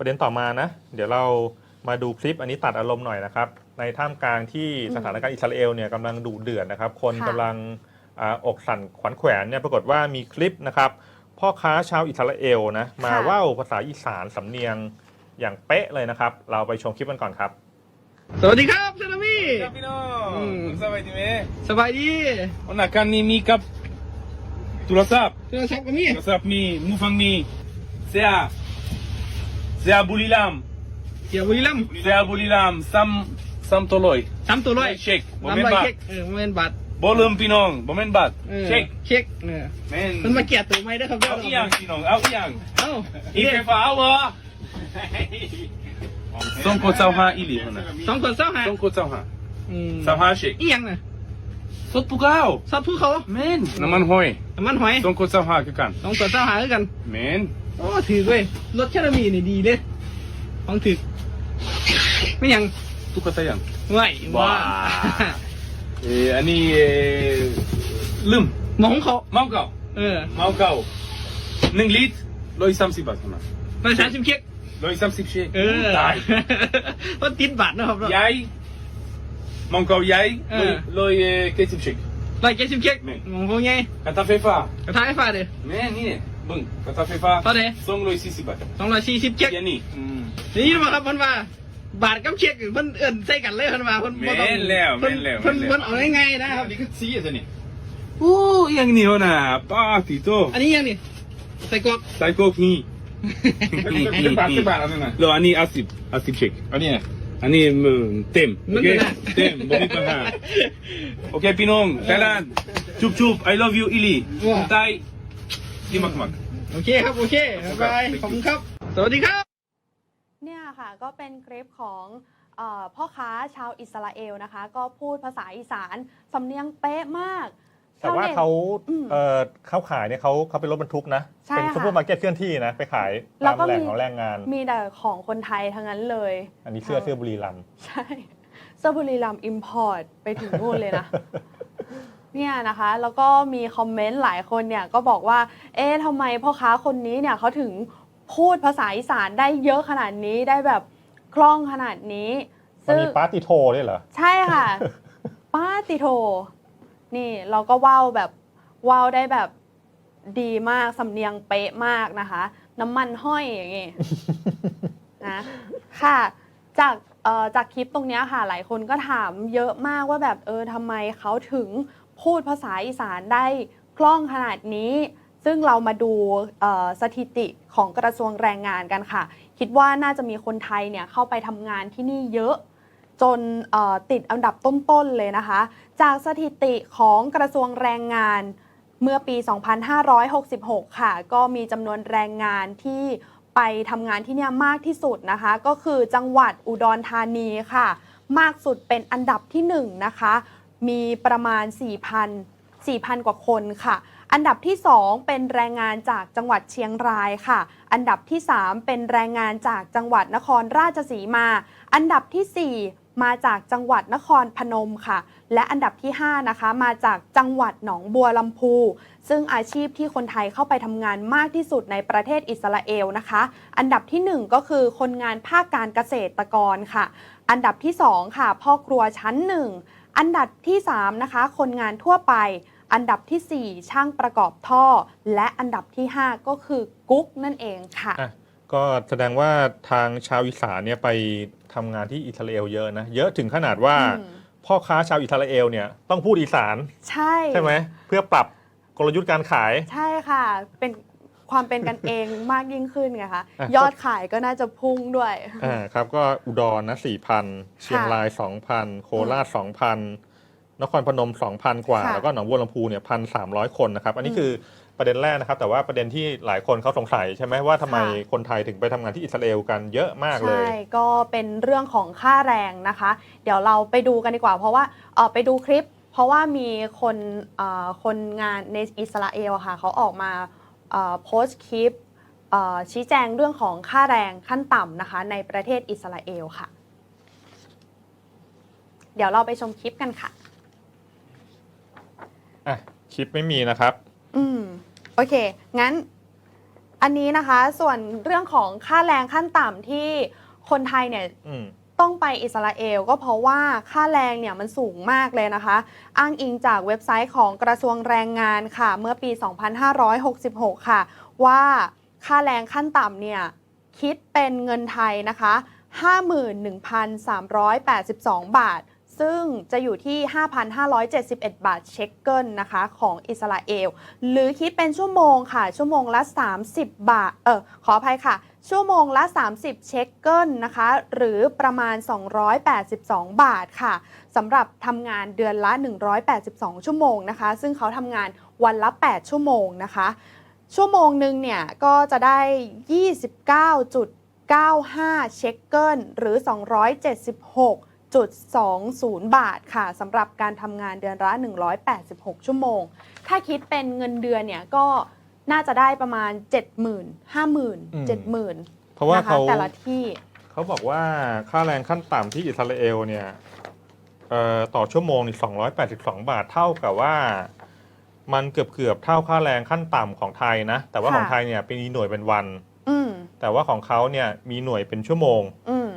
ประเด็นต่อมานะ เดี๋ยวเรามาดูคลิปอันนี้ตัดอารมณ์หน่อยนะครับ ในท่ามกลางที่อืมสถานการณ์อิสราเอลเนี่ยกำลังดุเดือดนะครับ คนค่ะกำลังอาอกสั่นขวัญแขวนเนี่ยปรากฏว่ามีคลิปนะครับพ่อค้าชาวอิสราเอลนะมาว่าวภาษาอีสานสำเนียงอย่างเป๊ะเลยนะครับ เราไปชมคลิปกันก่อนครับ สวัสดีครับซานามิครับพี่น้องอืมสบายดีไหมสบายดีวันนักการนี้มีกับโทรศัพท์โทรศัพท์ก็มีโทรศัพท์มีมูฟังมีเสียเสียบุรีรัมย์เกี่ยวบุรีรัมย์เสียบุรีรัมย์ซัมซัมโตลอยสามตัวร้อยเช็คบ่สามแม่นร้อยบาทเช็คเออบ่แม่นบาทบ่ลืมพี่น้องบ่แม่นบาทออเช็คเช็คเออแม่นมันมาเกลียดตัวไม่ได้อครับเอาอีหยังพี่น้องเอาอีหยังเอ้าอีไฟฟ้าเอาบ่ส่งกดเจ้าหาอีหลีหั่นน่ะสองคนเศร้าหาส่งกดเจ้าหาอืมเจ้าหาเช็คอีหยังน่ะสดปุกเอาซอสภูเขาแม่นน้ำมันห้อยน้ำมันหอยส่งกดเจ้าหาคือกันสองคนเศร้าหาคือกันแม่น โอ้ถือเว้ยรถแคนามีนี่ดีเลยของถือไม่หยัง ตุ๊กตายังไหวว้า เอออันนี้เอ่อลืมหมองเขาเมาเก่าเออเมาเก่าหนึ่งลิตรร้อยสามสิบบาทเท่านั้นมาสามสิบเช็คร้อยสามสิบเชคเออตายมันติดบาทนะครับเนาะใหญ่เมาเก่าใหญ่เอร้อยอร้อยเอ่อเจ็ดสิบเชค ร้อยเจ็ดสิบเช็คนี่หมองพวกไงกระทะไฟฟ้ากระทะไฟฟ้าเด้อแม่นี่เนี่ย บึ้งกระทะไฟฟ้าเท่าไหร่สองร้อยสี่สิบบาทสองร้อยสี่สิบเช็คเดี๋ยวนี้อืมนี่มาครับเพิ่นว่าบาทกับเช็คเพิ่นเอิ่นใส่กันเลยเพิ่นว่าเพิ่นบ่ต้องแม่นแล้วเพิ่นแม่นแล้วเพิ่นแม่นแล้วเพิ่นเอาง่ายๆนะครับนี่ก็สีอะไรนี่โอ้ยังนี่วะนะป้าติโตอันนี้ยังนี่ใส่กรอกไซโคคีนี่นี่บาทนี่สิบบาทเอาหน่อยแล้วอันนี้อาสิบอาสิบเชคอันนี้อันนี้มึงเต็มโอมันเคก็ได้เต็มบ่มีปัญหาโอเคพี่น้องไทยแลนด์จุบจุบ I love you อิลีไทย ดีมากมากโอเคครับ โอเคบ๊ายบายขอบคุณครับ สวัสดีครับ เนี่ยค่ะก็เป็นคลิปของเออพ่อค้าชาวอิสราเอลนะคะ ก็พูดภาษาอีสานสำเนียงเป๊ะมากแต่ว่าชน็ตเขาอืมเอ่อเขาขายเนี่ยเขาเขาเป็นรถบรรทุกนะใช่เป็นค่ะซูเปอร์มาร์เก็ตเคลื่อนที่นะ ไปขายแล้ตาวมก็แหล่งมีของแรงงาน มีแต่ของคนไทยทั้งนั้นเลย อันนี้เสื้อค่ะเสื้อบุรีรัมย์ใช่ เสื้อบุรีรัมอิมพอร์ตไปถึงนู่นเลยนะ เนี่ยนะคะ แล้วก็มีคอมเมนต์หลายคนเนี่ยก็บอกว่า เอ๊ะทำไมพ่อค้าคนนี้เนี่ยเขาถึงพูดภาษาอีสานได้เยอะขนาดนี้ได้แบบคล่องขนาดนี้มันซึ่งมีปาร์ติโทด้วยเหรอ ใช่ค่ะป้าติโท นี่เราก็ว่าวแบบว่าวได้แบบดีมาก สำเนียงเป๊ะมากนะคะ น้ำมันห้อยอย่างงี้นะค่ะจากเอ่อจากคลิปตรงเนี้ยค่ะ หลายคนก็ถามเยอะมากว่าแบบเออทำไมเขาถึง พูดภาษาอีสานได้คล่องขนาดนี้ ซึ่งเรามาดูสถิติของกระทรวงแรงงานกันค่ะ คิดว่าน่าจะมีคนไทยเนี่ยเข้าไปทำงานที่นี่เยอะจนติดอันดับต้นๆเลยนะคะ จากสถิติของกระทรวงแรงงานเมื่อปี 2566 ค่ะ ก็มีจำนวนแรงงานที่ไปทำงานที่นี่มากที่สุดนะคะ ก็คือจังหวัดอุดรธานีค่ะ มากสุดเป็นอันดับที่1นะคะ มีประมาณ 4,000 4,000 กว่าคนค่ะ อันดับที่ 2 เป็นแรงงานจากจังหวัดเชียงรายค่ะ อันดับที่ 3 เป็นแรงงานจากจังหวัดนครราชสีมา อันดับทีสี่ 4 มาจากจังหวัดนครพนมค่ะ และอันดับที่ 5 นะคะ มาจากจังหวัดหนองบัวลำพู ซึ่งอาชีพที่คนไทยเข้าไปทำงานมากที่สุดในประเทศอิสราเอลนะคะ อันดับที่ 1 ก็คือคนงานภาคการเกษตรกรค่ะ อันดับที่ 2 ค่ะ พ่อครัวชั้น 1 อันดับที่ 3 นะคะ คนงานทั่วไป อันดับทีสี่ 4 ช่างประกอบท่อ และอันดับที่ 5 ก็คือกุ๊กนั่นเองค่ะ อะก็แสดงว่าทางชาวอีสานเนี่ยไปทำงานที่อิสราเอลเยอะนะ เยอะถึงขนาดว่าอืม พ่อค้าชาวอิสราเอลเนี่ยต้องพูดอีสานใช่ ใช่ไหมเพื่อปรับกลยุทธ์การขาย ใช่ค่ะ เป็น ความเป็นกันเองมากยิ่งขึ้นไงคะอะยอดขายก็น่าจะพุ่งด้วยอ่าครับก็อุดรนะสี่พันเชียงรายสองพันโคราชสองพันนครพนมสองพันกว่าค่ะแล้วก็หนองบัวลำพูเนี่ยพันสามร้อยคนนะครับ อันนี้อืมคือประเด็นแรกนะครับ แต่ว่าประเด็นที่หลายคนเขาสงสัยใช่ไหมว่าทำไมค่ะคนไทยถึงไปทำงานที่อิสราเอลกันเยอะมากเลย ใช่ ก็เป็นเรื่องของค่าแรงนะคะ เดี๋ยวเราไปดูกันดีกว่า เพราะว่าเออไปดูคลิป เพราะว่ามีคนเอ่อคนงานในอิสราเอลอะค่ะเขาออกมาเอ่อ โพสต์คลิปเอ่อชี้แจงเรื่องของค่าแรงขั้นต่ำนะคะ ในประเทศอิสราเอลค่ะ เดี๋ยวเราไปชมคลิปกันค่ะอะคลิปไม่มีนะครับ อืมโอเค งั้นอันนี้นะคะ ส่วนเรื่องของค่าแรงขั้นต่ำที่คนไทยเนี่ยอืม ต้องไปอิสราเอลก็เพราะว่าค่าแรงเนี่ยมันสูงมากเลยนะคะ อ้างอิงจากเว็บไซต์ของกระทรวงแรงงานค่ะ เมื่อปี 2566 ค่ะ ว่าค่าแรงขั้นต่ำเนี่ยคิดเป็นเงินไทยนะคะ 51,382 บาท ซึ่งจะอยู่ที่ 5,571 บาทเช็คเกิลนะคะของอิสราเอล หรือคิดเป็นชั่วโมงค่ะ ชั่วโมงละ 30 บาท เออขออภัยค่ะ ชั่วโมงละ 30 เช็คเกิลนะคะ หรือประมาณ 282 บาทค่ะสำหรับทำงานเดือนละ 182 ชั่วโมงนะคะ ซึ่งเขาทำงานวันละ 8 ชั่วโมงนะคะ ชั่วโมงหนึ่งเนี่ย ก็จะได้ 29.95 เช็คเกิลหรือ 276.20 บาทค่ะสำหรับการทำงานเดือนละ 186 ชั่วโมง ถ้าคิดเป็นเงินเดือนเนี่ยก็ น่าจะได้ประมาณ 70,000 50,000 70,000เพราะว่านะคะเขาแต่ละที่เขาบอกว่าค่าแรงขั้นต่ำที่อิสราเอลเนี่ยเอ่อต่อชั่วโมงนี่282 บาทเท่ากับว่า มันเกือบเกือบๆเท่าค่าแรงขั้นต่ำของไทยนะ แต่ว่าค่ะของไทยเนี่ยเป็นหน่วยเป็นวัน อืมแต่ว่าของเขาเนี่ยมีหน่วยเป็นชั่วโมงอืม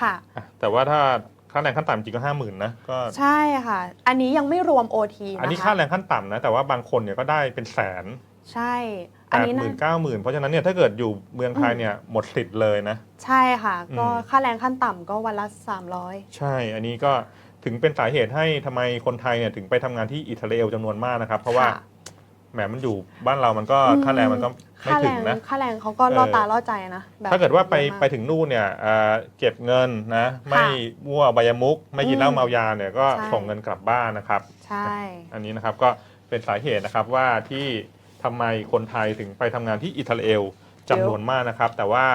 ค่ะ อะแต่ว่าถ้าค่าแรงขั้นต่ำจริงก็ห้าหมื่นนะก็ ใช่ค่ะ อันนี้ยังไม่รวม OT นะคะอันนี้ค่าแรงขั้นต่ำนะ แต่ว่าบางคนเนี่ยก็ได้เป็นแสน ใช่แปอันดนี้หนะมื่นเก้าหมื่นเพราะฉะนั้นเนี่ยถ้าเกิดอยู่เมืองไทยเนี่ยหมดสิทธิ์เลยนะ ใช่ค่ะ ก็อืม ค่าแรงขั้นต่ำก็วันละ 300 ใช่ อันนี้ก็ถึงเป็นสาเหตุให้ทำไมคนไทยเนี่ยถึงไปทำงานที่อิสราเอลจำนวนมากนะครับ เพราะว่าค่ะแหมมันอยู่บ้านเรามันก็อืมค่าแรงมันก็ไม่ค่าถึแรงงนะ ค่าแรงเขาก็ล่อเออ ตาล่อใจนะแบบถ้าเกิดว่าไปยอะม ไปถึงนู่นเนี่ยเอ่อเก็บเงินนะ ไม่มั่วใบายมุก ไม่กินเหล้าอืมเมายาเนี่ยก็ใช่ ส่งเงินกลับบ้านนะครับ ใช่ อันนี้นะครับก็เป็นสาเหตุนะครับว่าที่ ทำไมคนไทยถึงไปทำงานที่อิสราเอลจำนวนมากนะครับ แต่ว่า